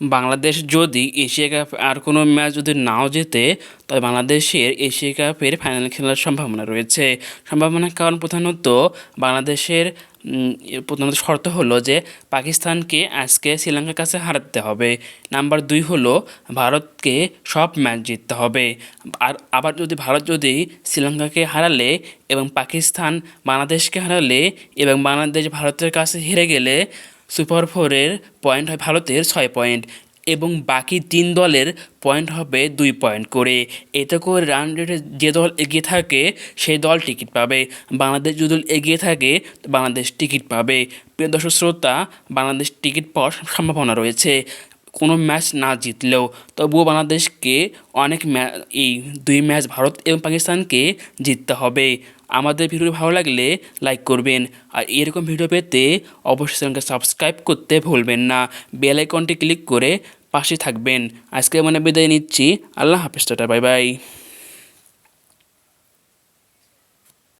বাংলাদেশ যদি Asia cup আর কোনো match যদি নাও জেতে, তবে বাংলাদেশের এশিয়া কাপের ফাইনাল খেলার সম্ভাবনা রয়েছে। সম্ভাবনার কারণ প্রধানত বাংলাদেশের প্রধানত শর্ত হলো যে পাকিস্তানকে আজকে শ্রীলঙ্কার কাছে হারাতে হবে। নাম্বার দুই হলো ভারতকে সব ম্যাচ জিততে হবে। আর আবার যদি ভারত যদি শ্রীলঙ্কাকে হারালে এবং পাকিস্তান বাংলাদেশকে হারালে এবং বাংলাদেশ ভারতের কাছে হেরে গেলে সুপার ফোরের পয়েন্ট হয় ভারতের ছয় পয়েন্ট এবং বাকি তিন দলের পয়েন্ট হবে দুই পয়েন্ট করে। এতে করে রান রেটে যে দল এগিয়ে থাকে, সেই দল টিকিট পাবে। বাংলাদেশ যদি দল এগিয়ে থাকে, বাংলাদেশ টিকিট পাবে। প্রিয় দর্শক, শ্রোতা, বাংলাদেশ টিকিট পাওয়ার সম্ভাবনা রয়েছে। কোনো ম্যাচ না জিতলেও, তবুও বাংলাদেশকে অনেক এই দুই ম্যাচ ভারত এবং পাকিস্তানকে জিততে হবে। আমাদের ভিডিও ভালো লাগলে লাইক করবেন। আর এরকম ভিডিও পেতে অবশ্যই চ্যানেলকে সাবস্ক্রাইব করতে ভুলবেন না। বেল আইকনটি ক্লিক করে পাশে থাকবেন। আজকে মানে বিদায় নিচ্ছি। আল্লাহ হাফিজ, টাটা বাই বাই